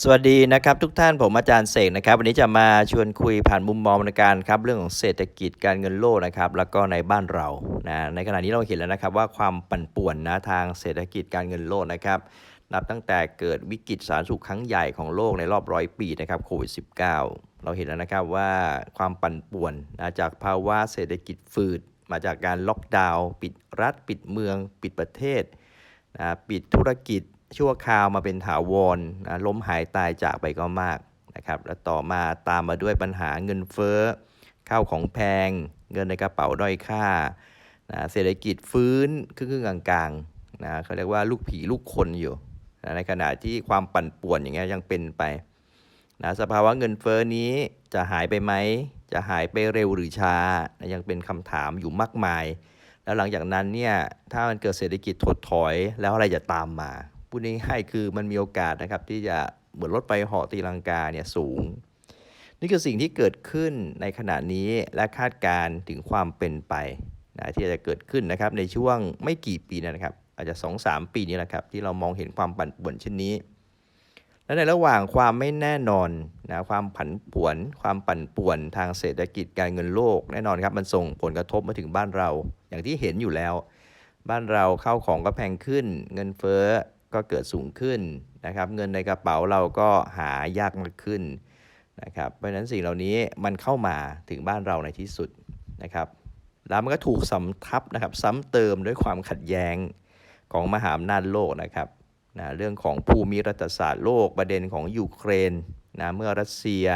สวัสดีนะครับทุกท่านผมอาจารย์เสกนะครับ วันนี้จะมาชวนคุยผ่านมุมมองในการครับเรื่องของเศรษฐกิจการเงินโลกนะครับ แล้วก็ในบ้านเรานะในขณะนี้เราเห็นแล้วนะครับว่าความปั่นป่วนนะทางเศรษฐกิจการเงินโลกนะครับนับตั้งแต่เกิดวิกฤตสาธารณสุขครั้งใหญ่ของโลกในรอบร้อยปีนะครับโควิด -19 เราเห็นแล้วนะครับว่าความปั่นป่วนนะจากภาวะเศรษฐกิจฝืด มาจากการล็อกดาวน์ปิดรัฐ ปิดเมือง ปิดประเทศนะปิดธุรกิจ ชั่วคราวมาเป็นถาวรนะล้มหายตายจากไปก็มากนะครับ แล้วต่อมาตามมาด้วยปัญหาเงินเฟ้อข้าวของแพง เงินในกระเป๋าด้อยค่านะเศรษฐกิจฟื้นครึ่งกลางๆนะเขาเรียกว่าลูกผีลูกคนอยู่นะในขณะที่ความปั่นป่วนอย่างเงี้ยยังเป็นไปนะสภาวะเงินเฟ้อนี้จะหายไปไหม จะหายไปเร็วหรือช้านะยังเป็นคำถามอยู่มากมาย แล้วหลังจากนั้นเนี่ยถ้ามันเกิดเศรษฐกิจถดถอยแล้วอะไรจะตามมา พูดง่ายๆคือมันมีโอกาสนะครับที่จะเหมือนรถไฟเหาะตีลังกาเนี่ยสูง นี่คือสิ่งที่เกิดขึ้นในขณะนี้และคาดการถึงความเป็นไปนะที่จะเกิดขึ้นนะครับในช่วงไม่กี่ปีนะครับ อาจจะ 2-3 ปีนี้แหละครับที่เรามองเห็นความปั่นป่วนเช่นนี้ และในระหว่างความไม่แน่นอนนะความผันผวน ความปั่นป่วนทางเศรษฐกิจการเงินโลกแน่นอนครับมันส่งผลกระทบมาถึงบ้านเรา อย่างที่เห็นอยู่แล้ว บ้านเราเข้าของก็แพงขึ้น เงินเฟ้อ ก็เกิดสูงขึ้นนะครับ เงินในกระเป๋าเราก็หายากมากขึ้นนะครับ เพราะฉะนั้นสิ่งเหล่านี้มันเข้ามาถึงบ้านเราในที่สุดนะครับ แล้วมันก็ถูกสำทับนะครับซ้ำเติมด้วยความขัดแย้งของมหาอำนาจโลกนะครับนะเรื่องของภูมิรัฐศาสตร์โลกประเด็นของยูเครนนะเมื่อรัสเซีย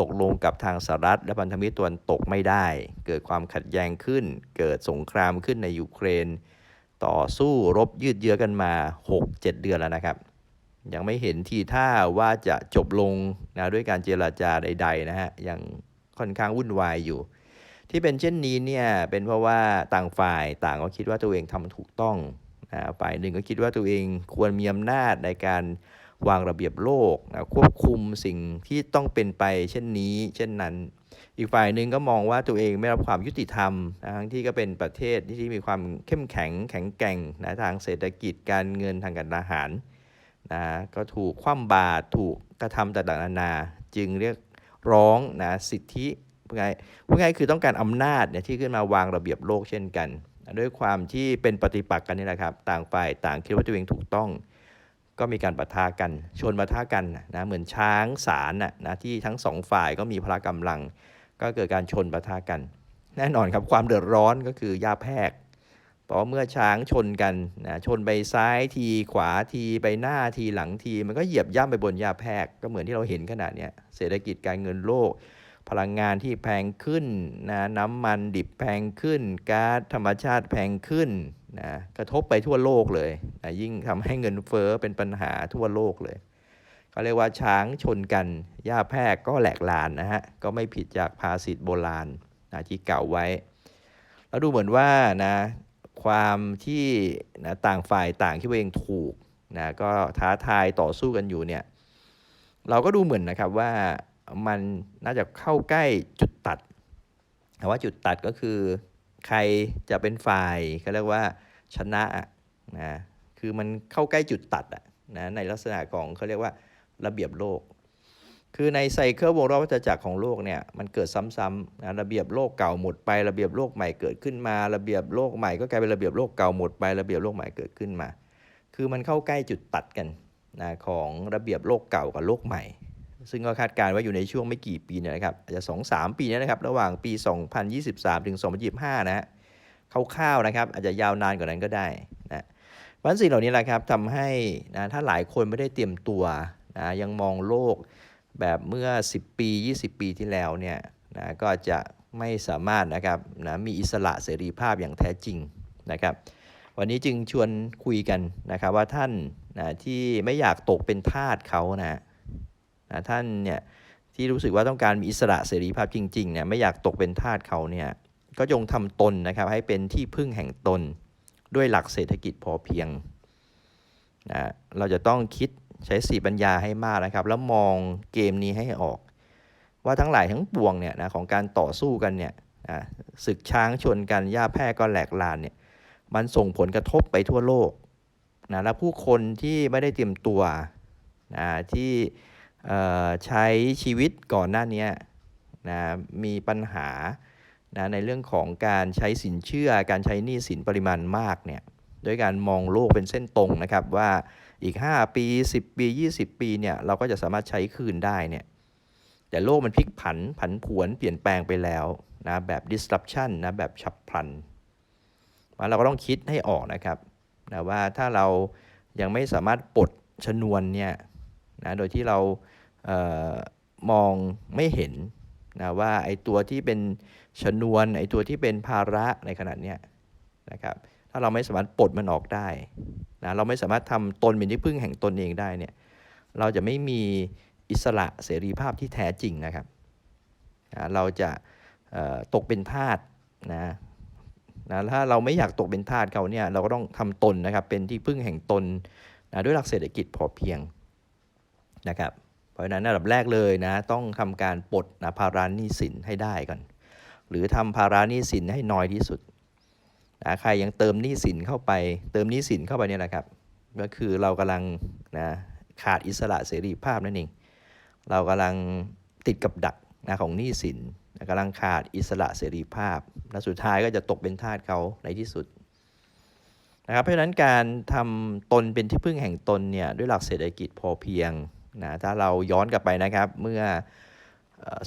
ตกลงกับทางสหรัฐและพันธมิตรตะวันตกไม่ได้ เกิดความขัดแย้งขึ้น เกิดสงครามขึ้นในยูเครน ต่อสู้รบยืดเยื้อกันมา 6-7 เดือนแล้วนะครับ ยังไม่เห็นทีท่าว่าจะจบลงนะด้วยการเจราจาใด ๆ นะฮะยังค่อนข้างวุ่นวายอยู่ ที่เป็นเช่นนี้เนี่ยเป็นเพราะว่าต่างฝ่ายต่างก็คิดว่าตัวเองทำถูกต้องนะฝ่ายหนึ่งก็คิดว่าตัวเองควรมีอำนาจในการวางระเบียบโลกนะควบคุมสิ่งที่ต้องเป็นไปเช่นนี้ เช่นนั้น อีกฝ่ายหนึ่งก็มองว่าตัวเองไม่รับความยุติธรรมทั้งที่ก็เป็นประเทศที่มีความเข้มแข็งแข็งแกร่งนะทางเศรษฐกิจการเงินทางการทหารนะก็ถูกคว่ำบาตรถูกกระทำต่างๆนานา จึงเรียกร้องนะสิทธิพูดง่ายพูดง่ายคือต้องการอำนาจเนี่ยที่ขึ้นมาวางระเบียบโลกเช่นกัน ด้วยความที่เป็นปฏิปักษ์กันนี่แหละครับ ต่างฝ่ายต่างคิดว่าตัวเองถูกต้อง ก็มีการปะทะกัน ชนปะทะกันนะเหมือนช้างสารนะที่ทั้งสองฝ่ายก็มีพละกำลัง ก็เกิดการชนปะทะกัน แน่นอนครับความเดือดร้อนก็คือยาแพรกเพราะเมื่อช้างชนกันนะชนไปซ้ายทีขวาทีไปหน้าทีหลังที มันก็เหยียบย่ำไปบนยาแพรกก็เหมือนที่เราเห็นขนาดนี้เศรษฐกิจการเงินโลก พลังงานที่แพงขึ้นนะน้ำมันดิบแพงขึ้นก๊าซธรรมชาติแพงขึ้นนะกระทบไปทั่วโลกเลยนะยิ่งทำให้เงินเฟ้อเป็นปัญหาทั่วโลกเลย เขาเรียกว่าช้างชนกันหญ้าแพรกก็แหลกลานนะฮะก็ไม่ผิดจากภาษิตโบราณนะที่เก่าไว้ แล้วดูเหมือนว่านะความที่นะต่างฝ่ายต่างที่ตัวเองถูกนะก็ท้าทายต่อสู้กันอยู่เนี่ยเราก็ดูเหมือนนะครับว่ามันน่าจะเข้าใกล้จุดตัดแต่ว่าจุดตัดก็คือใครจะเป็นฝ่ายเขาเรียกว่าชนะนะคือมันเข้าใกล้จุดตัดอะนะในลักษณะของเขาเรียกว่า ระเบียบโลก คือในไซเคิลวงรอบวัฏจักรของโลกเนี่ยมันเกิดซ้ำๆนะระเบียบโลกเก่าหมดไประเบียบโลกใหม่เกิดขึ้นมา ระเบียบโลกใหม่ก็กลายเป็นระเบียบโลกเก่าหมดไประเบียบโลกใหม่เกิดขึ้นมา คือมันเข้าใกล้จุดตัดกันนะของระเบียบโลกเก่ากับโลกใหม่ ซึ่งก็คาดการณ์ว่าอยู่ในช่วงไม่กี่ปีเนี่ยนะครับอาจจะสองสามปีนี้นะครับระหว่างปี 2023 ถึง 2025 นะฮะคร่าวๆนะครับอาจจะยาวนานกว่านั้นก็ได้นะวันสิ่งเหล่านี้แหละครับทำให้นะถ้าหลายคนไม่ได้เตรียมตัว นะยังมองโลกแบบเมื่อ 10 ปี 20 ปีที่แล้วเนี่ยนะก็จะไม่สามารถนะครับนะมีอิสระเสรีภาพอย่างแท้จริงนะครับ วันนี้จึงชวนคุยกันนะครับว่าท่านนะที่ไม่อยากตกเป็นทาสเขานะนะท่านเนี่ยที่รู้สึกว่าต้องการมีอิสระเสรีภาพจริงๆเนี่ยไม่อยากตกเป็นทาสเขาเนี่ยก็จงทำตนนะครับให้เป็นที่พึ่งแห่งตนด้วยหลักเศรษฐกิจพอเพียงนะเราจะต้องคิด ใช้สีปัญญาให้มากนะครับ แล้วมองเกมนี้ให้ออก ว่าทั้งหลายทั้งปวงเนี่ยนะของการต่อสู้กันเนี่ยศึกช้างชนกันหญ้าแพร่ก็แหลกลานเนี่ยมันส่งผลกระทบไปทั่วโลกนะและผู้คนที่ไม่ได้เตรียมตัวนะที่ใช้ชีวิตก่อนหน้านี้นะมีปัญหานะในเรื่องของการใช้สินเชื่อการใช้หนี้สินปริมาณมากเนี่ย ด้วยการมองโลกเป็นเส้นตรงนะครับว่าอีก 5 ปี 10 ปี 20 ปีเนี่ยเราก็จะสามารถใช้คืนได้เนี่ยแต่โลกมันพลิกผันผันผวนเปลี่ยนแปลงไปแล้วนะแบบ disruption นะแบบฉับพลันมาเราก็ต้องคิดให้ออกนะครับนะว่าถ้าเรายังไม่สามารถปลดชนวนเนี่ยนะโดยที่เราเออมองไม่เห็นนะว่าไอ้ตัวที่เป็นชนวนไอ้ตัวที่เป็นภาระในขณะเนี้ยนะครับ ถ้าเราไม่สามารถปลดมันออกได้นะเราไม่สามารถทำตนเป็นที่พึ่งแห่งตนเองได้เนี่ยเราจะไม่มีอิสระเสรีภาพที่แท้จริงนะครับนะเราจะตกเป็นทาสนะนะถ้าเราไม่อยากตกเป็นทาสเขาเนี่ยเราก็ต้องทำตนนะครับเป็นที่พึ่งแห่งตนนะด้วยหลักเศรษฐกิจพอเพียงนะครับเพราะฉะนั้นอันดับแรกเลยนะต้องทำการปลดนะภาระหนี้สินให้ได้ก่อน หรือทำภาระหนี้สินให้น้อยที่สุด นะใครยังเติมหนี้สินเข้าไป เติมหนี้สินเข้าไปเนี่ยนะครับ ก็คือเรากำลังนะขาดอิสระเสรีภาพนั่นเอง เรากำลังติดกับดักนะของหนี้สินนะกำลังขาดอิสระเสรีภาพ และสุดท้ายก็จะตกเป็นทาสเขาในที่สุดนะครับ เพราะฉะนั้นการทำตนเป็นที่พึ่งแห่งตนเนี่ยด้วยหลักเศรษฐกิจพอเพียงนะถ้าเราย้อนกลับไปนะครับเมื่อเอ่อ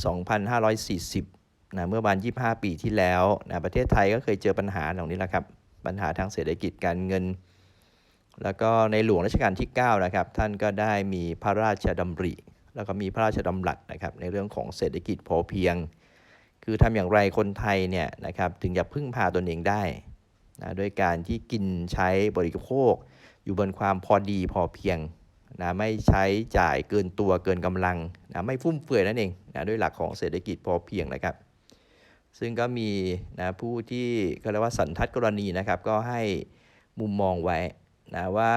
2,540 นะเมื่อวัน25 ปีที่แล้วนะประเทศไทยก็เคยเจอปัญหาเหล่านี้แหละครับ ปัญหาทางเศรษฐกิจการเงิน แล้วก็ในหลวงรัชกาลที่ 9 นะครับ ท่านก็ได้มีพระราชดำริ แล้วก็มีพระราชดำรัสนะครับ ในเรื่องของเศรษฐกิจพอเพียง คือทำอย่างไรคนไทยเนี่ยนะครับถึงจะพึ่งพาตนเองได้นะด้วยการที่กินใช้บริโภค อยู่บนความพอดีพอเพียงนะไม่ใช้จ่ายเกินตัวเกินกำลังนะไม่ฟุ่มเฟือยนั่นเองนะด้วยหลักของเศรษฐกิจพอเพียงนะครับ ซึ่งก็มีนะผู้ที่เขาเรียกว่าสันทัดกรณีนะครับ ก็ให้มุมมองไว้นะว่า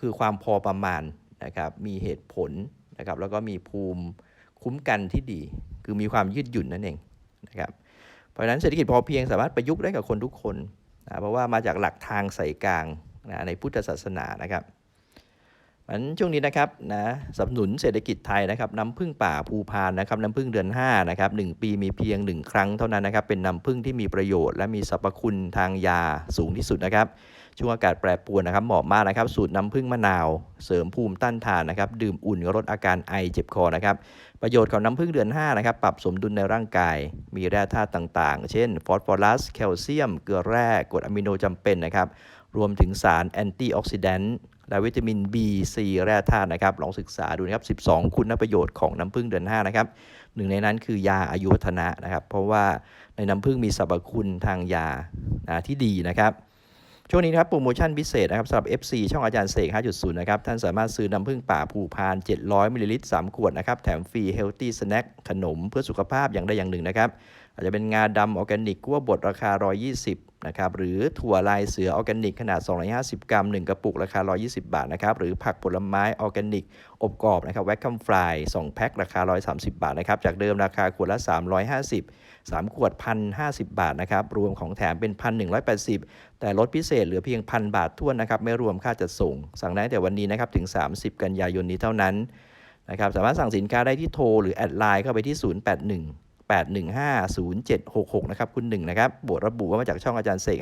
คือความพอประมาณนะครับ มีเหตุผลนะครับ แล้วก็มีภูมิคุ้มกันที่ดี คือมีความยืดหยุ่นนั่นเองนะครับ เพราะฉะนั้นเศรษฐกิจพอเพียงสามารถประยุกต์ได้กับคนทุกคนนะเพราะว่ามาจากหลักทางสายกลางนะในพุทธศาสนานะครับ มันช่วงนี้นะครับนะสนับสนุนเศรษฐกิจไทยนะครับน้ำพึ่งป่าภูพานนะครับน้ำพึ่งเดือน5นะครับหนึ่งปีมีเพียง 1 ครั้งเท่านั้นนะครับเป็นน้ำพึ่งที่มีประโยชน์และมีสรรพคุณทางยาสูงที่สุดนะครับช่วงอากาศแปรปรวนนะครับเหมาะมากนะครับ สูตรน้ำผึ้งมะนาว เสริมภูมิต้านทานนะครับ ดื่มอุ่นก็ลดอาการไอเจ็บคอนะครับประโยชน์ของน้ำผึ้งเดือน5นะครับปรับสมดุลในร่างกาย มีแร่ธาตุต่างๆ เช่นฟอสฟอรัสแคลเซียม เกลือแร่กรดอะมิโนจำเป็นนะครับรวมถึงสารแอนตี้ออกซิแดนต์ และวิตามิน B C แร่ธาตุนะครับ ลองศึกษาดูนะครับ 12 คุณประโยชน์ของน้ำผึ้งเดือน5นะครับหนึ่งในนั้นคือยาอายุวัฒนะนะครับ เพราะว่าในน้ำผึ้งมีสรรพคุณทางยานะที่ดีนะครับช่วงนี้นะครับโปรโมชั่นพิเศษนะครับสำหรับ FC ช่องอาจารย์เสก 5.0 นะครับ ท่านสามารถซื้อน้ำผึ้งป่าภูพาน 700 มิลลิลิตร 3 ขวดนะครับ แถมฟรีเฮลตี้สแน็คขนมเพื่อสุขภาพอย่างใดอย่างหนึ่งนะครับ อาจจะเป็นงาดำออร์แกนิกกั้วบดราคา 120นะครับหรือถั่วลายเสือออร์แกนิกขนาด 250 กรัม 1 กระปุกราคา 120 บาทนะครับหรือผักผลไม้ออร์แกนิก อบกรอบนะครับแวคคัมฟราย2แพ็คราคา 130 บาทนะครับจากเดิมราคาขวดละ 350 3 ขวด 1,050 บาทนะครับรวมของแถมเป็น 1,180 แต่ลดพิเศษเหลือเพียง 1,000 บาทท้วนนะครับไม่รวมค่าจัดส่ง สั่งได้แต่วันนี้นะครับถึง 30 กันยายนนี้เท่านั้นนะครับสามารถสั่งสินค้าได้ที่โทรหรือแอดไลน์เข้าไปที่ 081 8150766 นะครับ คุณหนึ่งนะครับ บวกระบุว่ามาจากช่องอาจารย์เสก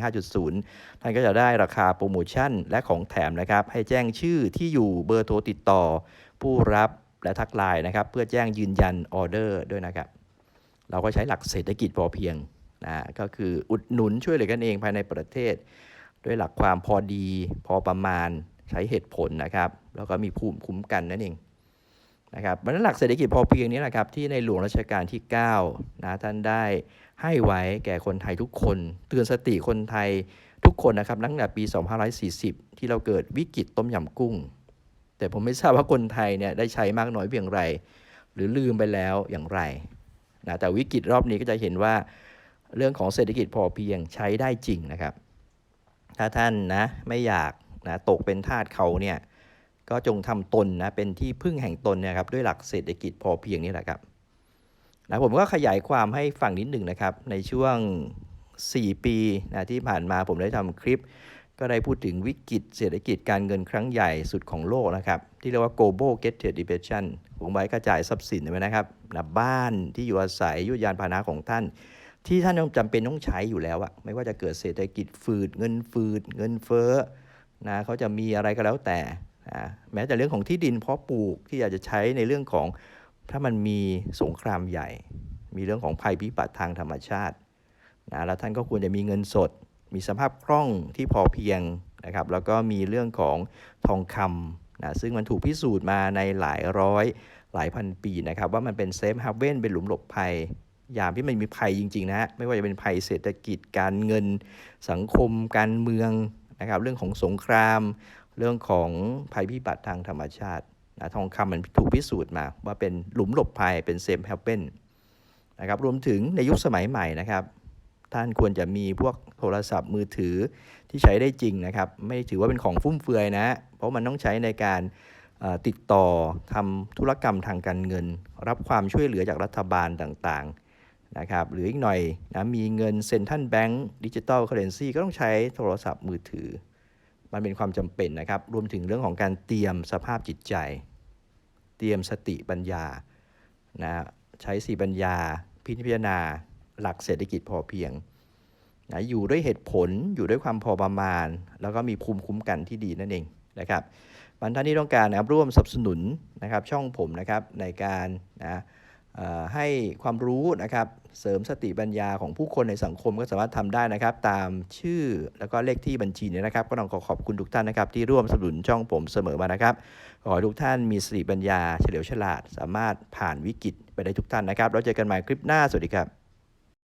5.0 ท่านก็จะได้ราคาโปรโมชั่นและของแถมนะครับ ให้แจ้งชื่อที่อยู่เบอร์โทรติดต่อ ผู้รับและทักไลน์นะครับ เพื่อแจ้งยืนยันออเดอร์ด้วยนะครับ เราก็ใช้หลักเศรษฐกิจพอเพียงนะก็คืออุดหนุนช่วยเหลือกันเองภายในประเทศ ด้วยหลักความพอดีพอประมาณใช้เหตุผลนะครับ แล้วก็มีภูมิคุ้มกันนั่นเอง นะครับเพราะนั้นหลักเศรษฐกิจพอเพียงนี้นะครับที่ในหลวงรัชกาลที่9นะท่านได้ให้ไว้แก่คนไทยทุกคน เตือนสติคนไทยทุกคนนะครับตั้งแต่ปี 2540 ที่เราเกิดวิกฤตต้มยำกุ้ง แต่ผมไม่ทราบว่าคนไทยเนี่ยได้ใช้มากน้อยเพียงไร หรือลืมไปแล้วอย่างไรนะแต่วิกฤตรอบนี้ก็จะเห็นว่าเรื่องของเศรษฐกิจพอเพียงใช้ได้จริงนะครับ ถ้าท่านนะไม่อยากนะตกเป็นทาสเขาเนี่ย ก็จงทำตนนะเป็นที่พึ่งแห่งตนนะครับด้วยหลักเศรษฐกิจพอเพียงนี่แหละครับนะผมก็ขยายความให้ฟังนิดหนึ่งนะครับในช่วง 4 ปีนะที่ผ่านมาผมได้ทำคลิป ก็ได้พูดถึงวิกฤตเศรษฐกิจการเงินครั้งใหญ่สุดของโลกนะครับ ที่เรียกว่า global g e t depression ผมไว้กระจายทรัพย์สินไว้นะครับนะบ้านที่อยู่อาศัยยุทธยานพาหนะของท่านที่ท่านจำเป็นต้องใช้อยู่แล้วอะไม่ว่าจะเกิดเศรษฐกิจฝืดเงินฝืดเงินเฟ้อนะเขาจะมีอะไรก็แล้วแต่ แม้แต่เรื่องของที่ดินเพาะปลูกที่อยากจะใช้ในเรื่องของถ้ามันมีสงครามใหญ่ มีเรื่องของภัยพิบัติทางธรรมชาตินะแล้วท่านก็ควรจะมีเงินสด มีสภาพคล่องที่พอเพียงนะครับ แล้วก็มีเรื่องของทองคำนะซึ่งมันถูกพิสูจน์มาในหลายร้อยหลายพันปีนะครับ ว่ามันเป็นเซฟฮาเวนเป็นหลุมหลบภัย ยามที่มันมีภัยจริง ๆนะฮะไม่ว่าจะเป็นภัยเศรษฐกิจการเงินสังคมการเมืองนะครับ เรื่องของสงคราม เรื่องของภัยพิบัติทางธรรมชาตินะทองคำมันถูกพิสูจน์มาว่าเป็นหลุมหลบภัยเป็นเซฟฮาร์เวนนะครับรวมถึงในยุคสมัยใหม่นะครับท่านควรจะมีพวกโทรศัพท์มือถือที่ใช้ได้จริงนะครับ ไม่ถือว่าเป็นของฟุ่มเฟือยนะ เพราะมันต้องใช้ในการติดต่อทำธุรกรรมทางการเงิน รับความช่วยเหลือจากรัฐบาลต่างๆนะครับหรืออีกหน่อยนะมีเงินเซ็นทันแบงก์ดิจิตอลเคอเรนซีก็ต้องใช้โทรศัพท์มือถือ มันเป็นความจำเป็นนะครับ รวมถึงเรื่องของการเตรียมสภาพจิตใจ เตรียมสติปัญญานะใช้สีปัญญา พิจารณา หลักเศรษฐกิจพอเพียงนะอยู่ด้วยเหตุผลอยู่ด้วยความพอประมาณ แล้วก็มีภูมิคุ้มกันที่ดีนั่นเองนะครับบรรท่านที่ต้องการนะครับร่วมสนับสนุนนะครับช่องผมนะครับในการนะ ให้ความรู้นะครับเสริมสติปัญญาของผู้คนในสังคมก็สามารถทำได้นะครับ ตามชื่อแล้วก็เลขที่บัญชีเนี่ยนะครับ ก็ต้องขอขอบคุณทุกท่านนะครับ ที่ร่วมสนับสนุนช่องผมเสมอมานะครับขอให้ทุกท่านมีสติปัญญาเฉลียวฉลาด สามารถผ่านวิกฤตไปได้ทุกท่านนะครับแล้วเจอกันใหม่คลิปหน้าสวัสดีครับ